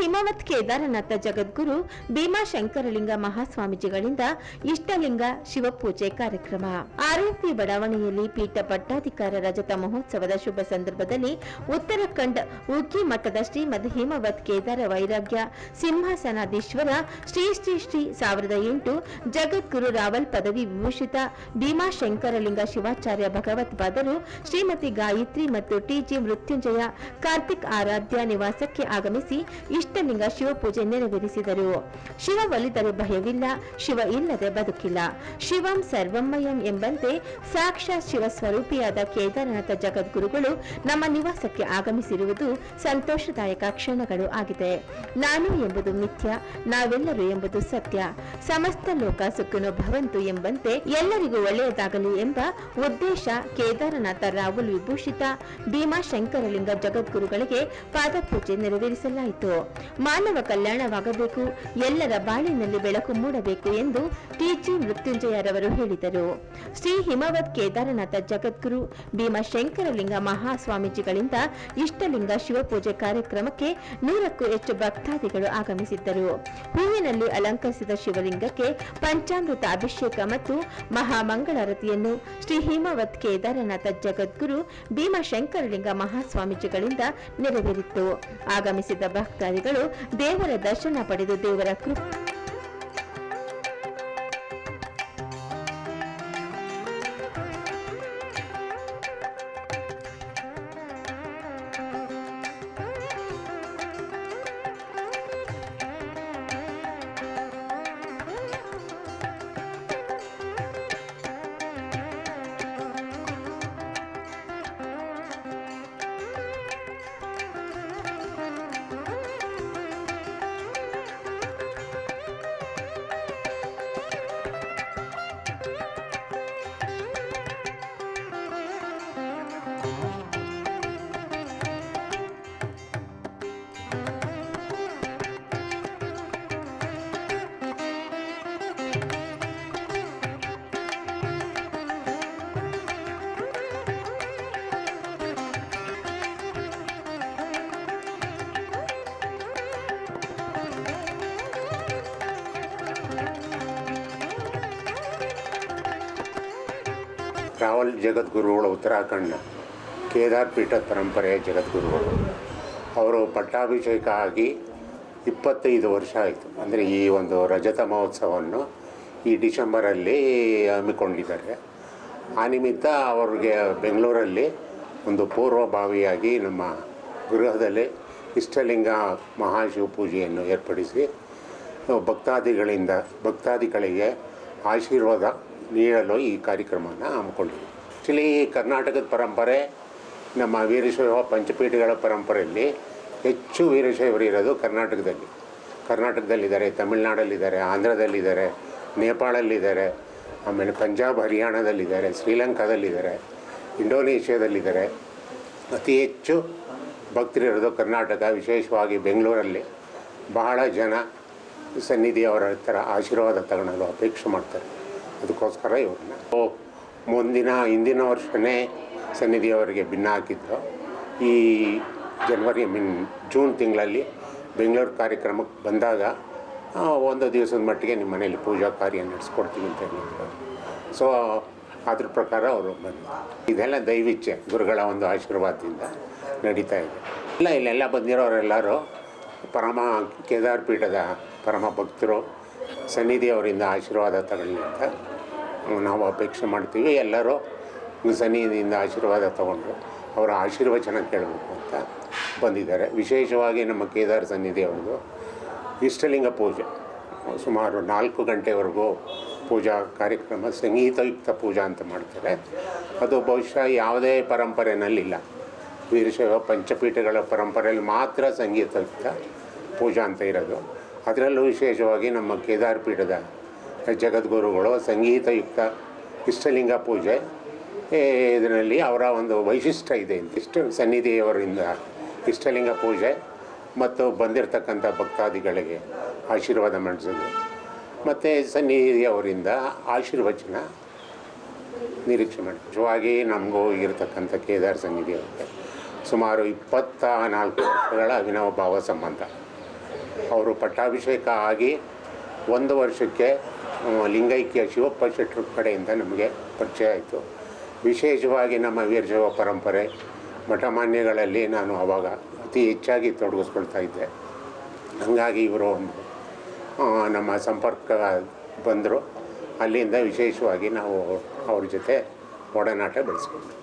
ಹಿಮವತ್ ಕೇದಾರನಾಥ ಜಗದ್ಗುರು ಭೀಮಾಶಂಕರಲಿಂಗ ಮಹಾಸ್ವಾಮೀಜಿಗಳಿಂದ ಇಷ್ಟಲಿಂಗ ಶಿವಪೂಜೆ ಕಾರ್ಯಕ್ರಮ. ಆರೋಪಿ ಬಡಾವಣೆಯಲ್ಲಿ ಪೀಠ ಪಟ್ಟಾಧಿಕಾರ ರಜತ ಮಹೋತ್ಸವದ ಶುಭ ಸಂದರ್ಭದಲ್ಲಿ ಉತ್ತರಾಖಂಡ್ ಉಕ್ಕಿ ಮಠದ ಶ್ರೀಮದ್ ಹಿಮವತ್ ಕೇದಾರ ವೈರಾಗ್ಯ ಸಿಂಹಾಸನಾಧೀಶ್ವರ ಶ್ರೀ ಶ್ರೀ ಶ್ರೀ ಸಾವಿರದ ಎಂಟು ಜಗದ್ಗುರು ರಾವಲ್ ಪದವಿ ವಿಭೂಷಿತ ಭೀಮಾಶಂಕರಲಿಂಗ ಶಿವಾಚಾರ್ಯ ಭಗವತ್ಪಾದರು ಶ್ರೀಮತಿ ಗಾಯತ್ರಿ ಮತ್ತು ಟಿಜಿ ಮೃತ್ಯುಂಜಯ ಕಾರ್ತಿಕ್ ಆರಾಧ್ಯ ನಿವಾಸಕ್ಕೆ ಆಗಮಿಸಿ ಇಷ್ಟಲಿಂಗ ಶಿವಪೂಜೆ ನೆರವೇರಿಸಿದರು. ಶಿವ ಒಲಿದರೆ ಭಯವಿಲ್ಲ, ಶಿವ ಇಲ್ಲದೆ ಬದುಕಿಲ್ಲ. ಶಿವಂ ಸರ್ವಮಯಂ ಎಂಬಂತೆ ಸಾಕ್ಷಾತ್ ಶಿವ ಸ್ವರೂಪಿಯಾದ ಕೇದಾರನಾಥ ಜಗದ್ಗುರುಗಳು ನಮ್ಮ ನಿವಾಸಕ್ಕೆ ಆಗಮಿಸಿರುವುದು ಸಂತೋಷದಾಯಕ ಕ್ಷಣಗಳು ಆಗಿದೆ. ನಾನು ಎಂಬುದು ಮಿಥ್ಯ, ನಾವೆಲ್ಲರೂ ಎಂಬುದು ಸತ್ಯ. ಸಮಸ್ತ ಲೋಕ ಸುಖನು ಭವಂತು ಎಂಬಂತೆ ಎಲ್ಲರಿಗೂ ಒಳ್ಳೆಯದಾಗಲಿ ಎಂಬ ಉದ್ದೇಶ ಕೇದಾರನಾಥ ರಾಹುಲ್ ವಿಭೂಷಿತ ಭೀಮಾಶಂಕರಲಿಂಗ ಜಗದ್ಗುರುಗಳಿಗೆ ಪಾದಪೂಜೆ ನೆರವೇರಿಸಲಾಯಿತು. ಮಾನವ ಕಲ್ಯಾಣವಾಗಬೇಕು, ಎಲ್ಲರ ಬಾಳಿನಲ್ಲಿ ಬೆಳಕು ಮೂಡಬೇಕು ಎಂದು ಟಿಜಿ ಮೃತ್ಯುಂಜಯರವರು ಹೇಳಿದರು. ಶ್ರೀ ಹಿಮವತ್ ಕೇದಾರನಾಥ ಜಗದ್ಗುರು ಭೀಮಶಂಕರಲಿಂಗ ಮಹಾಸ್ವಾಮೀಜಿಗಳಿಂದ ಇಷ್ಟಲಿಂಗ ಶಿವಪೂಜೆ ಕಾರ್ಯಕ್ರಮಕ್ಕೆ ನೂರಕ್ಕೂ ಹೆಚ್ಚು ಭಕ್ತಾದಿಗಳು ಆಗಮಿಸಿದ್ದರು. ಹೂವಿನಲ್ಲಿ ಅಲಂಕರಿಸಿದ ಶಿವಲಿಂಗಕ್ಕೆ ಪಂಚಾಮೃತ ಅಭಿಷೇಕ ಮತ್ತು ಮಹಾಮಂಗಳಾರತಿಯನ್ನು ಶ್ರೀ ಹಿಮವತ್ ಕೇದಾರನಾಥ ಜಗದ್ಗುರು ಭೀಮಶಂಕರಲಿಂಗ ಮಹಾಸ್ವಾಮೀಜಿಗಳಿಂದ ನೆರವೇರಿತ್ತು. ಆಗಮಿಸಿದ ಭಕ್ತಾದಿಗಳು ದೇವರ ದರ್ಶನ ಪಡೆದು ದೇವರ ಕೃಪೆ ರಾವಲ್ ಜಗದ್ಗುರುಗಳು ಉತ್ತರಾಖಂಡ ಕೇದಾರ್ ಪೀಠ ಪರಂಪರೆಯ ಜಗದ್ಗುರುಗಳು. ಅವರು ಪಟ್ಟಾಭಿಷೇಕ ಆಗಿ ಇಪ್ಪತ್ತೈದು ವರ್ಷ ಆಯಿತು. ಅಂದರೆ ಈ ಒಂದು ರಜತ ಮಹೋತ್ಸವವನ್ನು ಈ ಡಿಸೆಂಬರಲ್ಲಿ ಹಮ್ಮಿಕೊಂಡಿದ್ದಾರೆ. ಆ ನಿಮಿತ್ತ ಅವ್ರಿಗೆ ಬೆಂಗಳೂರಲ್ಲಿ ಒಂದು ಪೂರ್ವಭಾವಿಯಾಗಿ ನಮ್ಮ ಗೃಹದಲ್ಲಿ ಇಷ್ಟಲಿಂಗ ಮಹಾಶಿವ ಪೂಜೆಯನ್ನು ಏರ್ಪಡಿಸಿ, ಭಕ್ತಾದಿಗಳಿಂದ ಭಕ್ತಾದಿಗಳಿಗೆ ಆಶೀರ್ವಾದ ನೀಡಲು ಈ ಕಾರ್ಯಕ್ರಮವನ್ನು ಹಮ್ಮಿಕೊಂಡಿದೆ. ಆ್ಯಕ್ಚುಲಿ ಕರ್ನಾಟಕದ ಪರಂಪರೆ, ನಮ್ಮ ವೀರಶೈವ ಪಂಚಪೀಠಗಳ ಪರಂಪರೆಯಲ್ಲಿ ಹೆಚ್ಚು ವೀರಶೈವರು ಇರೋದು ಕರ್ನಾಟಕದಲ್ಲಿ. ಕರ್ನಾಟಕದಲ್ಲಿದ್ದಾರೆ, ತಮಿಳ್ನಾಡಲ್ಲಿದ್ದಾರೆ, ಆಂಧ್ರದಲ್ಲಿದ್ದಾರೆ, ನೇಪಾಳಲ್ಲಿದ್ದಾರೆ, ಆಮೇಲೆ ಪಂಜಾಬ್, ಹರಿಯಾಣದಲ್ಲಿದ್ದಾರೆ, ಶ್ರೀಲಂಕಾದಲ್ಲಿದ್ದಾರೆ, ಇಂಡೋನೇಷ್ಯಾದಲ್ಲಿದ್ದಾರೆ. ಅತಿ ಹೆಚ್ಚು ಭಕ್ತರಿರೋದು ಕರ್ನಾಟಕ, ವಿಶೇಷವಾಗಿ ಬೆಂಗಳೂರಲ್ಲಿ. ಬಹಳ ಜನ ಸನ್ನಿಧಿಯವರ ಹತ್ರ ಆಶೀರ್ವಾದ ತಗೊಳ್ಳಲು ಅಪೇಕ್ಷೆ ಮಾಡ್ತಾರೆ. ಅದಕ್ಕೋಸ್ಕರ ಇವ್ರನ್ನ. ಮುಂದಿನ, ಹಿಂದಿನ ವರ್ಷವೇ ಸನ್ನಿಧಿಯವರಿಗೆ ಭಿನ್ನ ಹಾಕಿದ್ದು. ಈ ಜನವರಿ ಮೀನ್ ಜೂನ್ ತಿಂಗಳಲ್ಲಿ ಬೆಂಗಳೂರು ಕಾರ್ಯಕ್ರಮಕ್ಕೆ ಬಂದಾಗ ಒಂದು ದಿವಸದ ಮಟ್ಟಿಗೆ ನಿಮ್ಮ ಮನೇಲಿ ಪೂಜಾ ಕಾರ್ಯ ನಡೆಸ್ಕೊಡ್ತೀವಿ ಅಂತ ಹೇಳಿದ್ರು. ಸೊ ಅದ್ರ ಪ್ರಕಾರ ಅವರು ಬಂದರು. ಇದೆಲ್ಲ ದೈವಿಚ್ಛೆ, ಗುರುಗಳ ಒಂದು ಆಶೀರ್ವಾದದಿಂದ ನಡೀತಾ ಇದೆ. ಇಲ್ಲ, ಇಲ್ಲೆಲ್ಲ ಬಂದಿರೋರೆಲ್ಲರೂ ಪರಮ ಕೇದಾರ್ ಪೀಠದ ಪರಮ ಭಕ್ತರು ಸನ್ನಿಧಿಯವರಿಂದ ಆಶೀರ್ವಾದ ತಗೊಳ್ಳಿ ಅಂತ ನಾವು ಅಪೇಕ್ಷೆ ಮಾಡ್ತೀವಿ. ಎಲ್ಲರೂ ಸನ್ನಿಧಿಯಿಂದ ಆಶೀರ್ವಾದ ತಗೊಂಡು ಅವರ ಆಶೀರ್ವಚನ ಕೇಳಬೇಕು ಅಂತ ಬಂದಿದ್ದಾರೆ. ವಿಶೇಷವಾಗಿ ನಮ್ಮ ಕೇದಾರ್ ಸನ್ನಿಧಿಯವ್ರದ್ದು ಇಷ್ಟಲಿಂಗ ಪೂಜೆ. ಸುಮಾರು ನಾಲ್ಕು ಗಂಟೆವರೆಗೂ ಪೂಜಾ ಕಾರ್ಯಕ್ರಮ, ಸಂಗೀತಯುಕ್ತ ಪೂಜಾ ಅಂತ ಮಾಡ್ತಾರೆ. ಅದು ಬಹುಶಃ ಯಾವುದೇ ಪರಂಪರೆಯಲ್ಲಿಲ್ಲ ವೀರಶೈವ ಪಂಚಪೀಠಗಳ ಪರಂಪರೆಯಲ್ಲಿ ಮಾತ್ರ ಸಂಗೀತಯುಕ್ತ ಪೂಜಾ ಅಂತ ಇರೋದು. ಅದರಲ್ಲೂ ವಿಶೇಷವಾಗಿ ನಮ್ಮ ಕೇದಾರ್ ಪೀಠದ ಜಗದ್ಗುರುಗಳು, ಸಂಗೀತಯುಕ್ತ, ಇಷ್ಟಲಿಂಗ ಪೂಜೆ ಇದರಲ್ಲಿ ಅವರ ಒಂದು ವೈಶಿಷ್ಟ್ಯ ಇದೆ. ಇಷ್ಟು ಸನ್ನಿಧಿಯವರಿಂದ ಇಷ್ಟಲಿಂಗ ಪೂಜೆ ಮತ್ತು ಬಂದಿರತಕ್ಕಂಥ ಭಕ್ತಾದಿಗಳಿಗೆ ಆಶೀರ್ವಾದ ಮಾಡಿಸೋದು ಮತ್ತು ಸನ್ನಿಧಿಯವರಿಂದ ಆಶೀರ್ವಚನ ನಿರೀಕ್ಷೆ ಮಾಡಿ. ನಿಜವಾಗಿ ನಮಗೂ ಇರತಕ್ಕಂಥ ಕೇದಾರ್ ಸನ್ನಿಧಿಯವರಿಗೆ ಸುಮಾರು ಇಪ್ಪತ್ತ ನಾಲ್ಕು ವರ್ಷಗಳ ಅಭಿನವ ಭಾವ ಸಂಬಂಧ. ಅವರು ಪಟ್ಟಾಭಿಷೇಕ ಆಗಿ ಒಂದು ವರ್ಷಕ್ಕೆ ಲಿಂಗೈಕ್ಯ ಶಿವಪ್ಪ ಶೆಟ್ಟರ ಕಡೆಯಿಂದ ನಮಗೆ ಪರಿಚಯ ಆಯಿತು. ವಿಶೇಷವಾಗಿ ನಮ್ಮ ವೀರಶೈವ ಪರಂಪರೆ, ಮಠಮಾನ್ಯಗಳಲ್ಲಿ ನಾನು ಆವಾಗ ಅತಿ ಹೆಚ್ಚಾಗಿ ತೊಡಗಿಸ್ಕೊಳ್ತಾ ಇದ್ದೆ. ಹಾಗಾಗಿ ಇವರು ಒಂದು ನಮ್ಮ ಸಂಪರ್ಕ ಬಂದರು. ಅಲ್ಲಿಂದ ವಿಶೇಷವಾಗಿ ನಾವು ಅವ್ರ ಜೊತೆ ಒಡನಾಟ ಬೆಳೆಸ್ಕೊಂಡ್ವಿ.